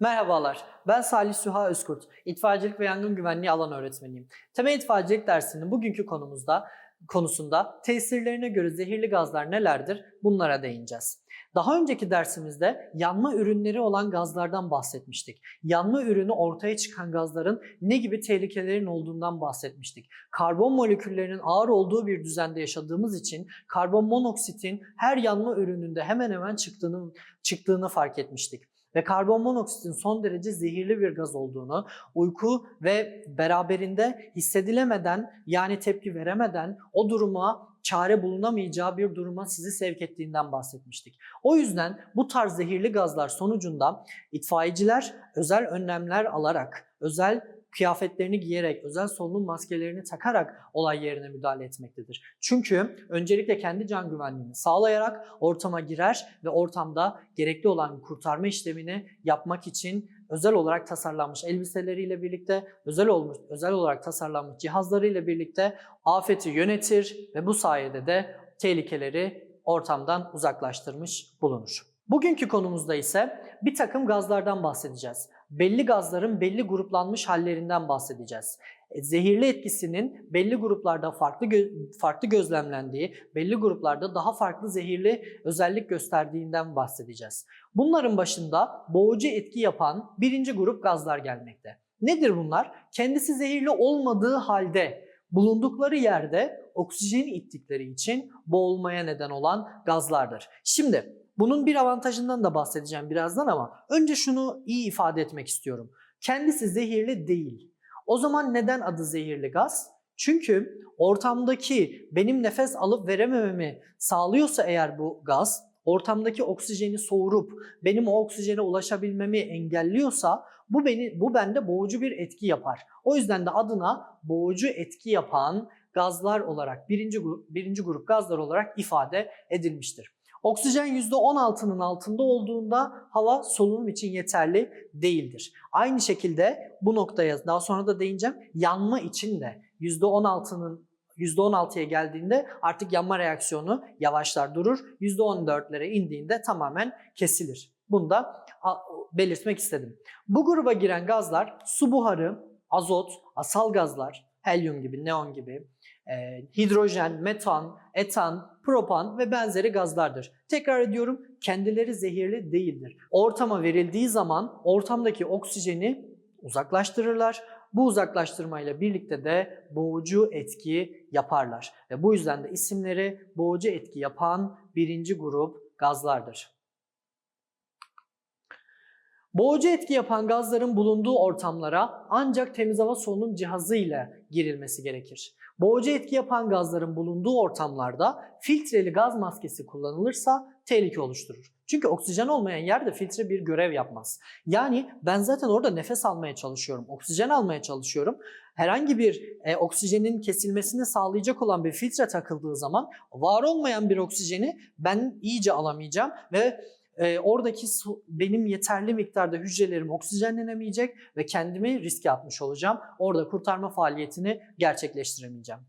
Merhabalar, ben Salih Süha Özkurt, İtfaiyecilik ve Yangın Güvenliği alan öğretmeniyim. Temel itfaiyecilik dersinin bugünkü konumuzda konusunda tesirlerine göre zehirli gazlar nelerdir bunlara değineceğiz. Daha önceki dersimizde yanma ürünleri olan gazlardan bahsetmiştik. Yanma ürünü ortaya çıkan gazların ne gibi tehlikelerin olduğundan bahsetmiştik. Karbon moleküllerinin ağır olduğu bir düzende yaşadığımız için karbon monoksitin her yanma ürününde hemen hemen çıktığını çıktığını fark etmiştik ve karbon monoksitin son derece zehirli bir gaz olduğunu, uyku ve beraberinde hissedilemeden yani tepki veremeden o duruma çare bulunamayacağı bir duruma sizi sevk ettiğinden bahsetmiştik. O yüzden bu tarz zehirli gazlar sonucunda itfaiyeciler özel önlemler alarak, özel kıyafetlerini giyerek, özel solunum maskelerini takarak olay yerine müdahale etmektedir. Çünkü öncelikle kendi can güvenliğini sağlayarak ortama girer ve ortamda gerekli olan kurtarma işlemini yapmak için özel olarak tasarlanmış elbiseleriyle birlikte, özel olmuş, özel olarak tasarlanmış cihazlarıyla birlikte afeti yönetir ve bu sayede de tehlikeleri ortamdan uzaklaştırmış bulunur. Bugünkü konumuzda ise bir takım gazlardan bahsedeceğiz belli gazların belli gruplanmış hallerinden bahsedeceğiz. E, zehirli etkisinin belli gruplarda farklı gö- farklı gözlemlendiği, belli gruplarda daha farklı zehirli özellik gösterdiğinden bahsedeceğiz. Bunların başında boğucu etki yapan birinci grup gazlar gelmekte. Nedir bunlar? Kendisi zehirli olmadığı halde bulundukları yerde oksijeni ittikleri için boğulmaya neden olan gazlardır. Şimdi bunun bir avantajından da bahsedeceğim birazdan ama önce şunu iyi ifade etmek istiyorum. Kendisi zehirli değil. O zaman neden adı zehirli gaz? Çünkü ortamdaki benim nefes alıp veremememi sağlıyorsa eğer bu gaz, ortamdaki oksijeni soğurup benim o oksijene ulaşabilmemi engelliyorsa bu beni bu bende boğucu bir etki yapar. O yüzden de adına boğucu etki yapan gazlar olarak birinci birinci grup gazlar olarak ifade edilmiştir. Oksijen %16'nın altında olduğunda hava solunum için yeterli değildir. Aynı şekilde bu noktaya daha sonra da değineceğim. Yanma için de %16'nın %16'ya geldiğinde artık yanma reaksiyonu yavaşlar durur. %14'lere indiğinde tamamen kesilir. Bunu da belirtmek istedim. Bu gruba giren gazlar su buharı, azot, asal gazlar, helyum gibi, neon gibi, hidrojen, metan, etan, propan ve benzeri gazlardır. Tekrar ediyorum kendileri zehirli değildir. Ortama verildiği zaman ortamdaki oksijeni uzaklaştırırlar. Bu uzaklaştırmayla birlikte de boğucu etki yaparlar. Ve bu yüzden de isimleri boğucu etki yapan birinci grup gazlardır. Boğucu etki yapan gazların bulunduğu ortamlara ancak temiz hava solunum cihazı ile girilmesi gerekir. Boğucu etki yapan gazların bulunduğu ortamlarda filtreli gaz maskesi kullanılırsa tehlike oluşturur. Çünkü oksijen olmayan yerde filtre bir görev yapmaz. Yani ben zaten orada nefes almaya çalışıyorum, oksijen almaya çalışıyorum. Herhangi bir e, oksijenin kesilmesini sağlayacak olan bir filtre takıldığı zaman var olmayan bir oksijeni ben iyice alamayacağım ve e, oradaki su, benim yeterli miktarda hücrelerim oksijenlenemeyecek ve kendimi riske atmış olacağım. Orada kurtarma faaliyetini gerçekleştiremeyeceğim.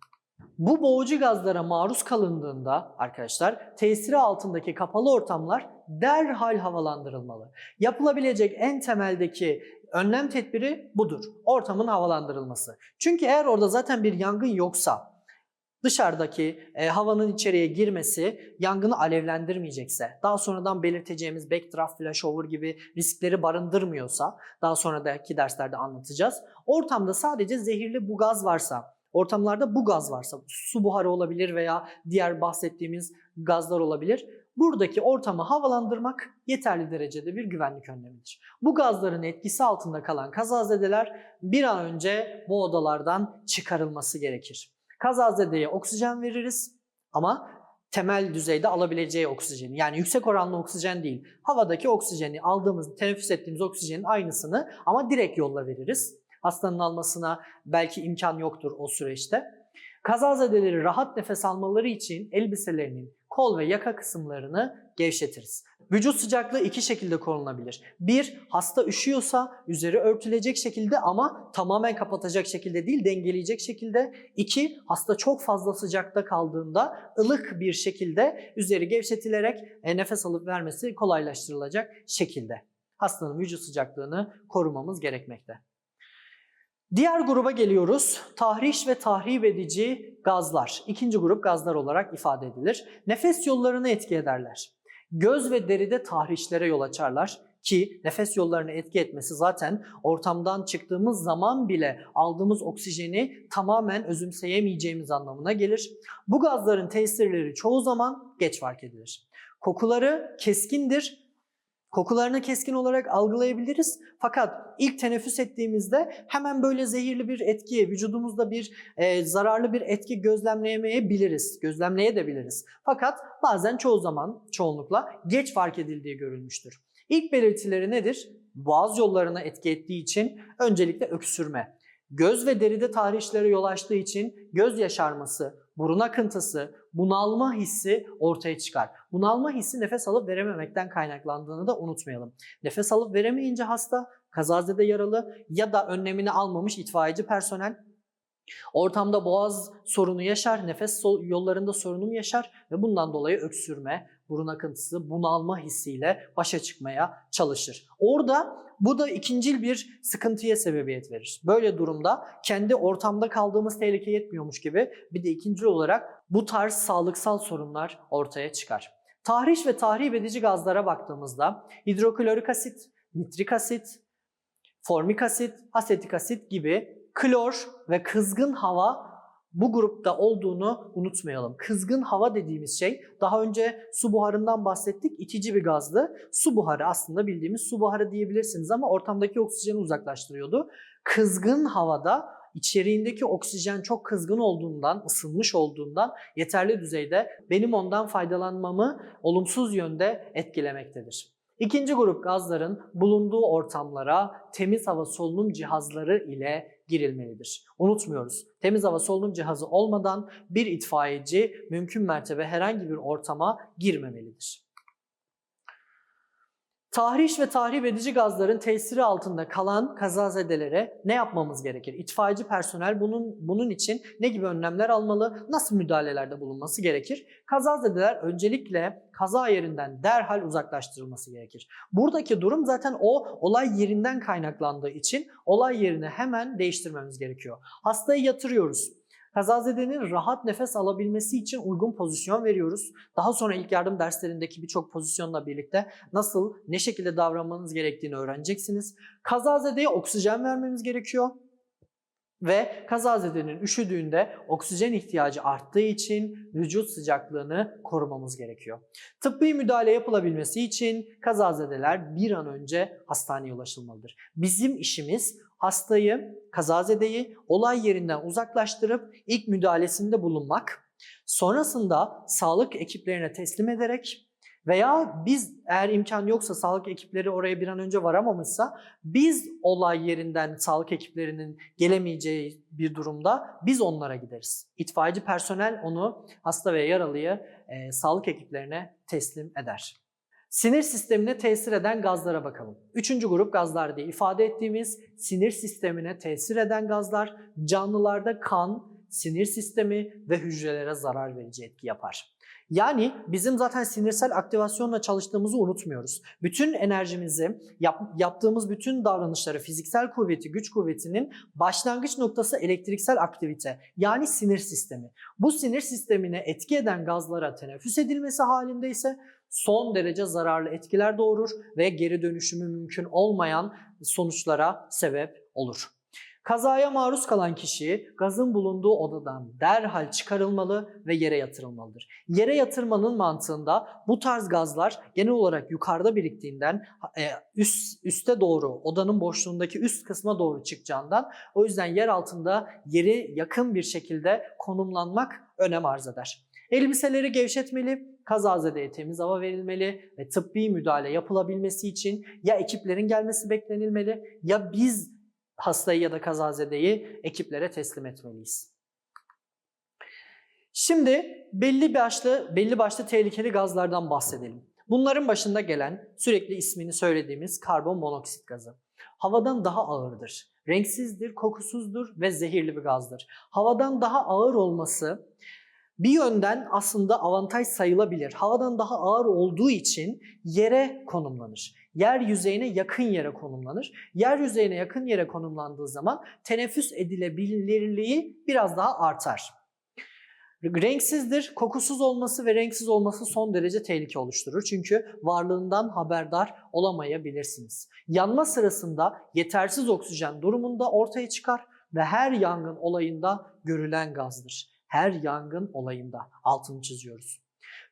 Bu boğucu gazlara maruz kalındığında arkadaşlar tesiri altındaki kapalı ortamlar derhal havalandırılmalı. Yapılabilecek en temeldeki önlem tedbiri budur. Ortamın havalandırılması. Çünkü eğer orada zaten bir yangın yoksa dışarıdaki e, havanın içeriye girmesi yangını alevlendirmeyecekse, daha sonradan belirteceğimiz backdraft, flashover gibi riskleri barındırmıyorsa, daha sonraki derslerde anlatacağız. Ortamda sadece zehirli bu gaz varsa, ortamlarda bu gaz varsa, su buharı olabilir veya diğer bahsettiğimiz gazlar olabilir. Buradaki ortamı havalandırmak yeterli derecede bir güvenlik önlemidir. Bu gazların etkisi altında kalan kazazedeler bir an önce bu odalardan çıkarılması gerekir. Kazazedeye oksijen veririz ama temel düzeyde alabileceği oksijeni yani yüksek oranlı oksijen değil havadaki oksijeni aldığımız teneffüs ettiğimiz oksijenin aynısını ama direkt yolla veririz. Hastanın almasına belki imkan yoktur o süreçte. Kazazedeleri rahat nefes almaları için elbiselerinin kol ve yaka kısımlarını gevşetiriz. Vücut sıcaklığı iki şekilde korunabilir. Bir, hasta üşüyorsa üzeri örtülecek şekilde ama tamamen kapatacak şekilde değil, dengeleyecek şekilde. İki, hasta çok fazla sıcakta kaldığında ılık bir şekilde üzeri gevşetilerek e, nefes alıp vermesi kolaylaştırılacak şekilde. hastanın vücut sıcaklığını korumamız gerekmekte. Diğer gruba geliyoruz. Tahriş ve tahrip edici gazlar. İkinci grup gazlar olarak ifade edilir. Nefes yollarını etki ederler. Göz ve deride tahrişlere yol açarlar ki nefes yollarını etki etmesi zaten ortamdan çıktığımız zaman bile aldığımız oksijeni tamamen özümseyemeyeceğimiz anlamına gelir. Bu gazların tesirleri çoğu zaman geç fark edilir. Kokuları keskindir. Kokularını keskin olarak algılayabiliriz. Fakat ilk teneffüs ettiğimizde hemen böyle zehirli bir etki, vücudumuzda bir e, zararlı bir etki gözlemleyemeyebiliriz. Gözlemleyebiliriz. Fakat bazen çoğu zaman, çoğunlukla geç fark edildiği görülmüştür. İlk belirtileri nedir? Boğaz yollarına etki ettiği için öncelikle öksürme. Göz ve deride tahrişlere yol açtığı için göz yaşarması, burun akıntısı, bunalma hissi ortaya çıkar. Bunalma hissi nefes alıp verememekten kaynaklandığını da unutmayalım. Nefes alıp veremeyince hasta, kazazede yaralı ya da önlemini almamış itfaiyeci personel ortamda boğaz sorunu yaşar, nefes yollarında sorunum yaşar ve bundan dolayı öksürme, burun akıntısı, bunalma hissiyle başa çıkmaya çalışır. Orada bu da ikincil bir sıkıntıya sebebiyet verir. Böyle durumda kendi ortamda kaldığımız tehlike yetmiyormuş gibi bir de ikincil olarak bu tarz sağlıksal sorunlar ortaya çıkar. Tahriş ve tahrip edici gazlara baktığımızda hidroklorik asit, nitrik asit, formik asit, asetik asit gibi klor ve kızgın hava bu grupta olduğunu unutmayalım. Kızgın hava dediğimiz şey daha önce su buharından bahsettik. itici bir gazdı. Su buharı aslında bildiğimiz su buharı diyebilirsiniz ama ortamdaki oksijeni uzaklaştırıyordu. Kızgın havada içeriğindeki oksijen çok kızgın olduğundan, ısınmış olduğundan yeterli düzeyde benim ondan faydalanmamı olumsuz yönde etkilemektedir. İkinci grup gazların bulunduğu ortamlara temiz hava solunum cihazları ile girilmelidir. Unutmuyoruz. Temiz hava solunum cihazı olmadan bir itfaiyeci mümkün mertebe herhangi bir ortama girmemelidir. Tahriş ve tahrip edici gazların tesiri altında kalan kazazedelere ne yapmamız gerekir? İtfaiyeci personel bunun bunun için ne gibi önlemler almalı? Nasıl müdahalelerde bulunması gerekir? Kazazedeler öncelikle kaza yerinden derhal uzaklaştırılması gerekir. Buradaki durum zaten o olay yerinden kaynaklandığı için olay yerini hemen değiştirmemiz gerekiyor. Hastayı yatırıyoruz. Kazazedenin rahat nefes alabilmesi için uygun pozisyon veriyoruz. Daha sonra ilk yardım derslerindeki birçok pozisyonla birlikte nasıl, ne şekilde davranmanız gerektiğini öğreneceksiniz. Kazazedeye oksijen vermemiz gerekiyor. Ve kazazedenin üşüdüğünde oksijen ihtiyacı arttığı için vücut sıcaklığını korumamız gerekiyor. Tıbbi müdahale yapılabilmesi için kazazedeler bir an önce hastaneye ulaşılmalıdır. Bizim işimiz hastayı, kazazedeyi olay yerinden uzaklaştırıp ilk müdahalesinde bulunmak, sonrasında sağlık ekiplerine teslim ederek veya biz eğer imkan yoksa sağlık ekipleri oraya bir an önce varamamışsa biz olay yerinden sağlık ekiplerinin gelemeyeceği bir durumda biz onlara gideriz. İtfaiyeci personel onu hasta ve yaralıyı e, sağlık ekiplerine teslim eder. Sinir sistemine tesir eden gazlara bakalım. Üçüncü grup gazlar diye ifade ettiğimiz sinir sistemine tesir eden gazlar canlılarda kan, sinir sistemi ve hücrelere zarar verici etki yapar. Yani bizim zaten sinirsel aktivasyonla çalıştığımızı unutmuyoruz. Bütün enerjimizi, yap, yaptığımız bütün davranışları, fiziksel kuvveti, güç kuvvetinin başlangıç noktası elektriksel aktivite yani sinir sistemi. Bu sinir sistemine etki eden gazlara teneffüs edilmesi halinde ise son derece zararlı etkiler doğurur ve geri dönüşümü mümkün olmayan sonuçlara sebep olur. Kazaya maruz kalan kişi gazın bulunduğu odadan derhal çıkarılmalı ve yere yatırılmalıdır. Yere yatırmanın mantığında bu tarz gazlar genel olarak yukarıda biriktiğinden e, üst üste doğru odanın boşluğundaki üst kısma doğru çıkacağından o yüzden yer altında yeri yakın bir şekilde konumlanmak önem arz eder. Elbiseleri gevşetmeli, kazazedeye temiz hava verilmeli ve tıbbi müdahale yapılabilmesi için ya ekiplerin gelmesi beklenilmeli ya biz hastayı ya da kazazedeyi ekiplere teslim etmeliyiz. Şimdi belli başlı belli başlı tehlikeli gazlardan bahsedelim. Bunların başında gelen sürekli ismini söylediğimiz karbon monoksit gazı. Havadan daha ağırdır. Renksizdir, kokusuzdur ve zehirli bir gazdır. Havadan daha ağır olması bir yönden aslında avantaj sayılabilir. Havadan daha ağır olduğu için yere konumlanır. Yer yüzeyine yakın yere konumlanır. Yer yüzeyine yakın yere konumlandığı zaman teneffüs edilebilirliği biraz daha artar. Renksizdir. Kokusuz olması ve renksiz olması son derece tehlike oluşturur. Çünkü varlığından haberdar olamayabilirsiniz. Yanma sırasında yetersiz oksijen durumunda ortaya çıkar ve her yangın olayında görülen gazdır. Her yangın olayında altını çiziyoruz.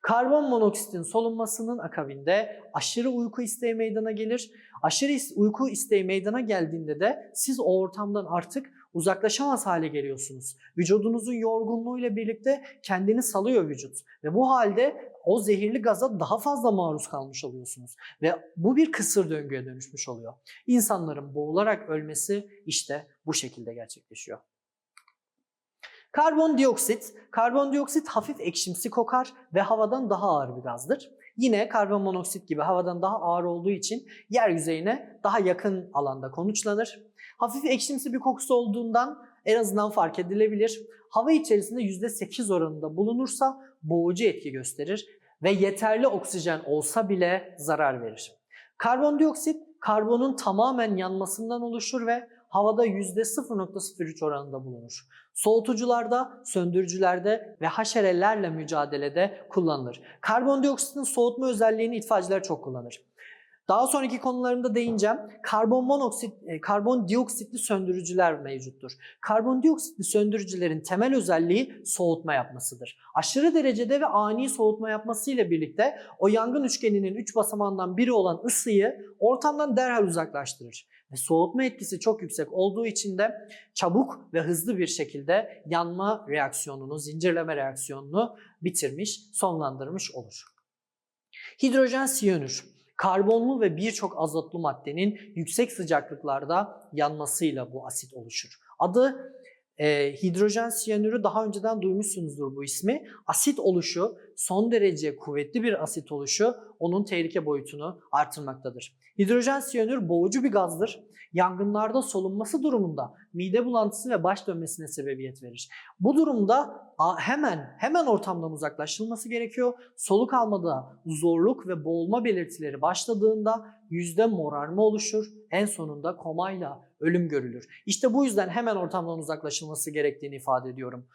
Karbon monoksitin solunmasının akabinde aşırı uyku isteği meydana gelir. Aşırı uyku isteği meydana geldiğinde de siz o ortamdan artık uzaklaşamaz hale geliyorsunuz. Vücudunuzun yorgunluğuyla birlikte kendini salıyor vücut ve bu halde o zehirli gaza daha fazla maruz kalmış oluyorsunuz ve bu bir kısır döngüye dönüşmüş oluyor. İnsanların boğularak ölmesi işte bu şekilde gerçekleşiyor. Karbondioksit, karbondioksit hafif ekşimsi kokar ve havadan daha ağır bir gazdır. Yine karbon monoksit gibi havadan daha ağır olduğu için yer yüzeyine daha yakın alanda konuşlanır. Hafif ekşimsi bir kokusu olduğundan en azından fark edilebilir. Hava içerisinde %8 oranında bulunursa boğucu etki gösterir ve yeterli oksijen olsa bile zarar verir. Karbondioksit karbonun tamamen yanmasından oluşur ve havada %0.03 oranında bulunur. Soğutucularda, söndürücülerde ve haşerelerle mücadelede kullanılır. Karbondioksitin soğutma özelliğini itfaiyeciler çok kullanır. Daha sonraki konularımda değineceğim. Karbon monoksit, e, karbondioksitli söndürücüler mevcuttur. Karbondioksitli söndürücülerin temel özelliği soğutma yapmasıdır. Aşırı derecede ve ani soğutma yapmasıyla birlikte o yangın üçgeninin üç basamağından biri olan ısıyı ortamdan derhal uzaklaştırır. Soğutma etkisi çok yüksek olduğu için de çabuk ve hızlı bir şekilde yanma reaksiyonunu, zincirleme reaksiyonunu bitirmiş, sonlandırmış olur. Hidrojen siyanür karbonlu ve birçok azotlu maddenin yüksek sıcaklıklarda yanmasıyla bu asit oluşur. Adı e, hidrojen siyanürü daha önceden duymuşsunuzdur bu ismi. Asit oluşu, son derece kuvvetli bir asit oluşu onun tehlike boyutunu artırmaktadır. Hidrojen siyanür boğucu bir gazdır. Yangınlarda solunması durumunda mide bulantısı ve baş dönmesine sebebiyet verir. Bu durumda hemen hemen ortamdan uzaklaşılması gerekiyor. Soluk almada zorluk ve boğulma belirtileri başladığında yüzde morarma oluşur. En sonunda komayla ölüm görülür. İşte bu yüzden hemen ortamdan uzaklaşılması gerektiğini ifade ediyorum.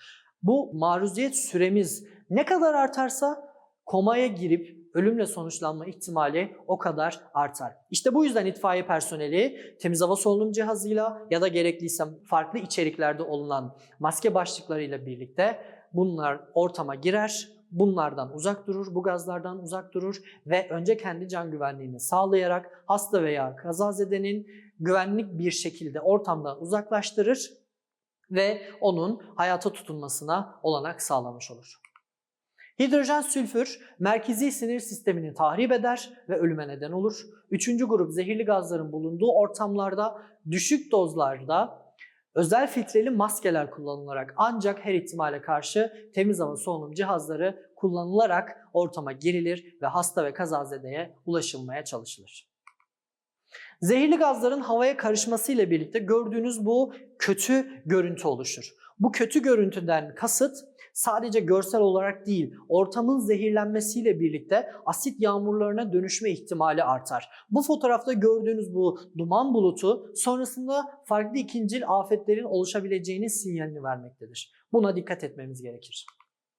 Bu maruziyet süremiz ne kadar artarsa komaya girip ölümle sonuçlanma ihtimali o kadar artar. İşte bu yüzden itfaiye personeli temiz hava solunum cihazıyla ya da gerekliyse farklı içeriklerde olunan maske başlıklarıyla birlikte bunlar ortama girer, bunlardan uzak durur, bu gazlardan uzak durur ve önce kendi can güvenliğini sağlayarak hasta veya kazazedenin güvenlik bir şekilde ortamdan uzaklaştırır ve onun hayata tutunmasına olanak sağlamış olur. Hidrojen sülfür merkezi sinir sistemini tahrip eder ve ölüme neden olur. Üçüncü grup zehirli gazların bulunduğu ortamlarda düşük dozlarda özel filtreli maskeler kullanılarak ancak her ihtimale karşı temiz hava solunum cihazları kullanılarak ortama girilir ve hasta ve kazazedeye ulaşılmaya çalışılır. Zehirli gazların havaya karışmasıyla birlikte gördüğünüz bu kötü görüntü oluşur. Bu kötü görüntüden kasıt sadece görsel olarak değil, ortamın zehirlenmesiyle birlikte asit yağmurlarına dönüşme ihtimali artar. Bu fotoğrafta gördüğünüz bu duman bulutu sonrasında farklı ikincil afetlerin oluşabileceğinin sinyalini vermektedir. Buna dikkat etmemiz gerekir.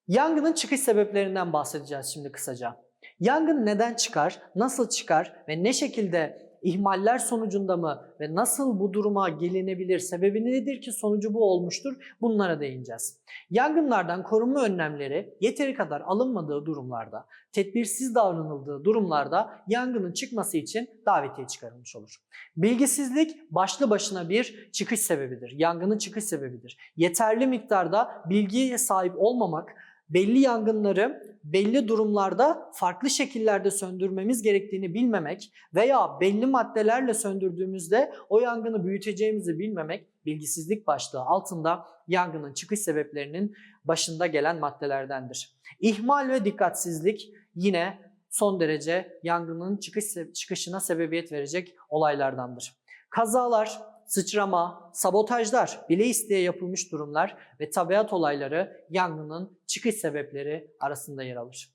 Yangının çıkış sebeplerinden bahsedeceğiz şimdi kısaca. Yangın neden çıkar, nasıl çıkar ve ne şekilde ihmaller sonucunda mı ve nasıl bu duruma gelinebilir, sebebi nedir ki sonucu bu olmuştur bunlara değineceğiz. Yangınlardan korunma önlemleri yeteri kadar alınmadığı durumlarda, tedbirsiz davranıldığı durumlarda yangının çıkması için davetiye çıkarılmış olur. Bilgisizlik başlı başına bir çıkış sebebidir, yangının çıkış sebebidir. Yeterli miktarda bilgiye sahip olmamak, belli yangınları belli durumlarda farklı şekillerde söndürmemiz gerektiğini bilmemek veya belli maddelerle söndürdüğümüzde o yangını büyüteceğimizi bilmemek bilgisizlik başlığı altında yangının çıkış sebeplerinin başında gelen maddelerdendir. İhmal ve dikkatsizlik yine son derece yangının çıkış çıkışına sebebiyet verecek olaylardandır. Kazalar, sıçrama, sabotajlar, bile isteye yapılmış durumlar ve tabiat olayları yangının çıkış sebepleri arasında yer alır.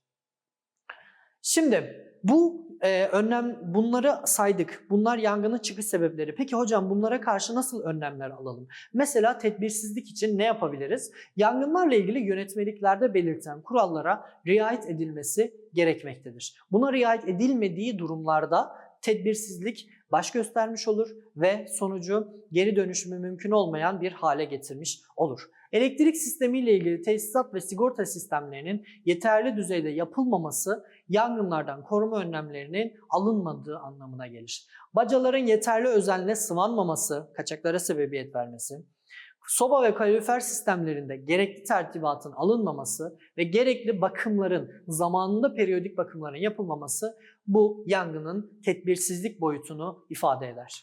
Şimdi bu e, önlem bunları saydık. Bunlar yangının çıkış sebepleri. Peki hocam bunlara karşı nasıl önlemler alalım? Mesela tedbirsizlik için ne yapabiliriz? Yangınlarla ilgili yönetmeliklerde belirtilen kurallara riayet edilmesi gerekmektedir. Buna riayet edilmediği durumlarda tedbirsizlik baş göstermiş olur ve sonucu geri dönüşümü mümkün olmayan bir hale getirmiş olur. Elektrik sistemiyle ilgili tesisat ve sigorta sistemlerinin yeterli düzeyde yapılmaması yangınlardan koruma önlemlerinin alınmadığı anlamına gelir. Bacaların yeterli özenle sıvanmaması, kaçaklara sebebiyet vermesi, soba ve kalorifer sistemlerinde gerekli tertibatın alınmaması ve gerekli bakımların zamanında periyodik bakımların yapılmaması bu yangının tedbirsizlik boyutunu ifade eder.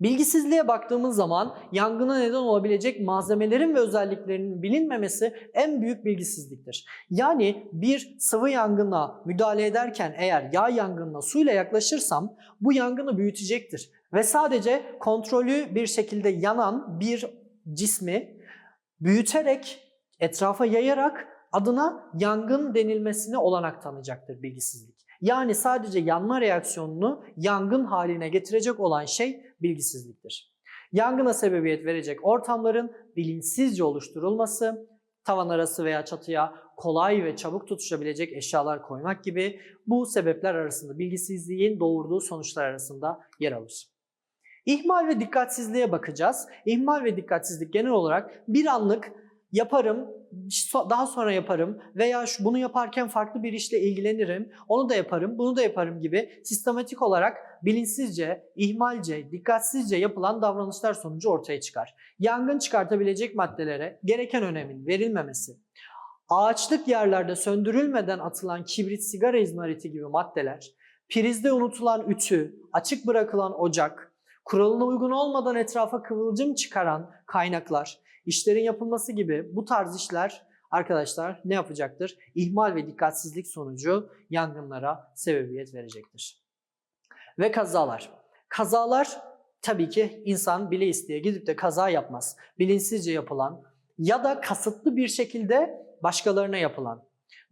Bilgisizliğe baktığımız zaman yangına neden olabilecek malzemelerin ve özelliklerinin bilinmemesi en büyük bilgisizliktir. Yani bir sıvı yangına müdahale ederken eğer yağ yangınına suyla yaklaşırsam bu yangını büyütecektir. Ve sadece kontrollü bir şekilde yanan bir cismi büyüterek, etrafa yayarak adına yangın denilmesine olanak tanıyacaktır bilgisizlik. Yani sadece yanma reaksiyonunu yangın haline getirecek olan şey bilgisizliktir. Yangına sebebiyet verecek ortamların bilinçsizce oluşturulması, tavan arası veya çatıya kolay ve çabuk tutuşabilecek eşyalar koymak gibi bu sebepler arasında bilgisizliğin doğurduğu sonuçlar arasında yer alır. İhmal ve dikkatsizliğe bakacağız. İhmal ve dikkatsizlik genel olarak bir anlık yaparım, daha sonra yaparım veya şu, bunu yaparken farklı bir işle ilgilenirim, onu da yaparım, bunu da yaparım gibi sistematik olarak bilinçsizce, ihmalce, dikkatsizce yapılan davranışlar sonucu ortaya çıkar. Yangın çıkartabilecek maddelere gereken önemin verilmemesi, ağaçlık yerlerde söndürülmeden atılan kibrit, sigara izmariti gibi maddeler, prizde unutulan ütü, açık bırakılan ocak, kuralına uygun olmadan etrafa kıvılcım çıkaran kaynaklar, işlerin yapılması gibi bu tarz işler arkadaşlar ne yapacaktır? İhmal ve dikkatsizlik sonucu yangınlara sebebiyet verecektir. Ve kazalar. Kazalar tabii ki insan bile isteye gidip de kaza yapmaz. Bilinçsizce yapılan ya da kasıtlı bir şekilde başkalarına yapılan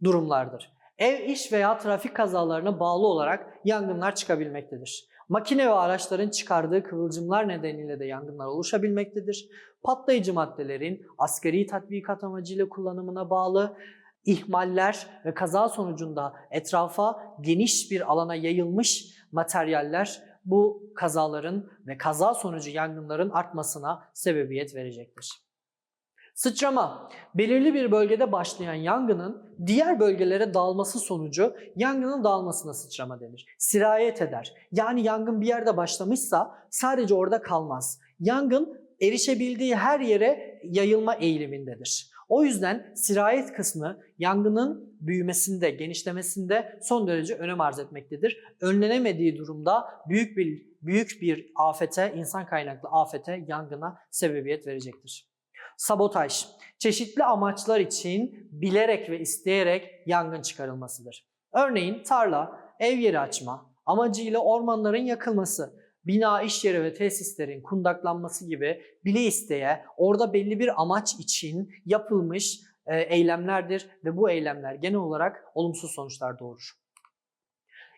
durumlardır. Ev, iş veya trafik kazalarına bağlı olarak yangınlar çıkabilmektedir. Makine ve araçların çıkardığı kıvılcımlar nedeniyle de yangınlar oluşabilmektedir. Patlayıcı maddelerin askeri tatbikat amacıyla kullanımına bağlı ihmaller ve kaza sonucunda etrafa geniş bir alana yayılmış materyaller bu kazaların ve kaza sonucu yangınların artmasına sebebiyet verecektir. Sıçrama, belirli bir bölgede başlayan yangının diğer bölgelere dağılması sonucu yangının dağılmasına sıçrama denir. Sirayet eder. Yani yangın bir yerde başlamışsa sadece orada kalmaz. Yangın erişebildiği her yere yayılma eğilimindedir. O yüzden sirayet kısmı yangının büyümesinde, genişlemesinde son derece önem arz etmektedir. Önlenemediği durumda büyük bir büyük bir afete, insan kaynaklı afete, yangına sebebiyet verecektir. Sabotaj, çeşitli amaçlar için bilerek ve isteyerek yangın çıkarılmasıdır. Örneğin tarla, ev yeri açma, amacıyla ormanların yakılması, bina, iş yeri ve tesislerin kundaklanması gibi bile isteye orada belli bir amaç için yapılmış e, eylemlerdir ve bu eylemler genel olarak olumsuz sonuçlar doğurur.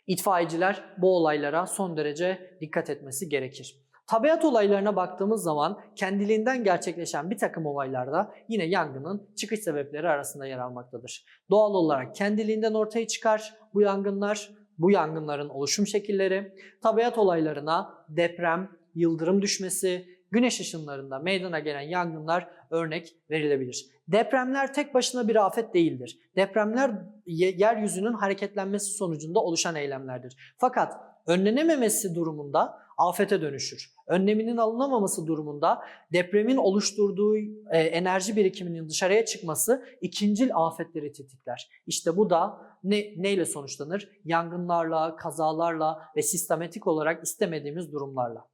İtfaiyeciler bu olaylara son derece dikkat etmesi gerekir. Tabiat olaylarına baktığımız zaman kendiliğinden gerçekleşen bir takım olaylarda yine yangının çıkış sebepleri arasında yer almaktadır. Doğal olarak kendiliğinden ortaya çıkar bu yangınlar, bu yangınların oluşum şekilleri, tabiat olaylarına deprem, yıldırım düşmesi, güneş ışınlarında meydana gelen yangınlar örnek verilebilir. Depremler tek başına bir afet değildir. Depremler yeryüzünün hareketlenmesi sonucunda oluşan eylemlerdir. Fakat önlenememesi durumunda afete dönüşür. Önleminin alınamaması durumunda depremin oluşturduğu e, enerji birikiminin dışarıya çıkması ikincil afetleri tetikler. İşte bu da ne, neyle sonuçlanır? Yangınlarla, kazalarla ve sistematik olarak istemediğimiz durumlarla.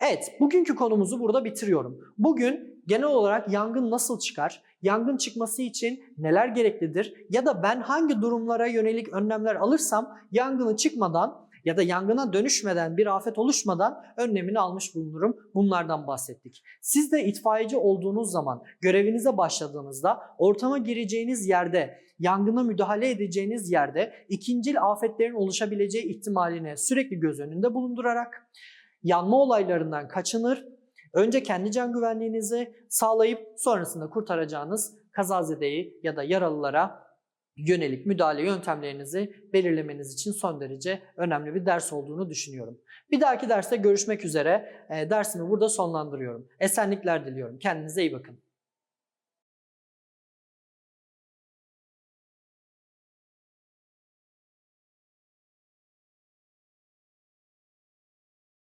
Evet, bugünkü konumuzu burada bitiriyorum. Bugün genel olarak yangın nasıl çıkar? Yangın çıkması için neler gereklidir? Ya da ben hangi durumlara yönelik önlemler alırsam yangını çıkmadan ya da yangına dönüşmeden bir afet oluşmadan önlemini almış bulunurum. Bunlardan bahsettik. Siz de itfaiyeci olduğunuz zaman görevinize başladığınızda ortama gireceğiniz yerde yangına müdahale edeceğiniz yerde ikincil afetlerin oluşabileceği ihtimalini sürekli göz önünde bulundurarak yanma olaylarından kaçınır. Önce kendi can güvenliğinizi sağlayıp sonrasında kurtaracağınız kazazedeyi ya da yaralılara yönelik müdahale yöntemlerinizi belirlemeniz için son derece önemli bir ders olduğunu düşünüyorum. Bir dahaki derste görüşmek üzere. Dersimi burada sonlandırıyorum. Esenlikler diliyorum. Kendinize iyi bakın.